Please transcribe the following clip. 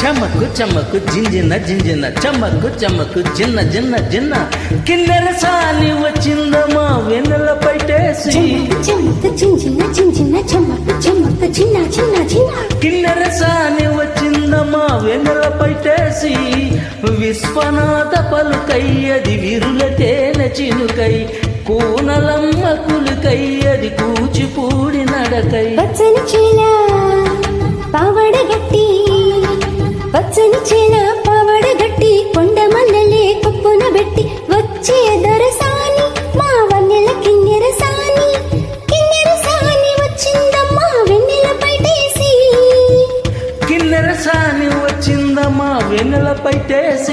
చమకు చమకు జింజిన జింజిన చమకు చమకు చిన్న చిన్న చిన్న కిన్నెర సాని వచ్చిందమ్మా వెన్నెల పైటేసి చెమ్మకు చించిన చించిన చెమ్మకు వచ్చిందమ్మా వెన్నెల పైటేసి విశ్వనాథ పలుకై అది విరుల తేనె చినుకై కూనలమ్మ కులుకై అది కూచిపూడి నడకై. పచ్చని చీల పావడ గట్టి పచ్చని చీల పైటేసి వచ్చిందమ్మా వెన్నెల పైటేసి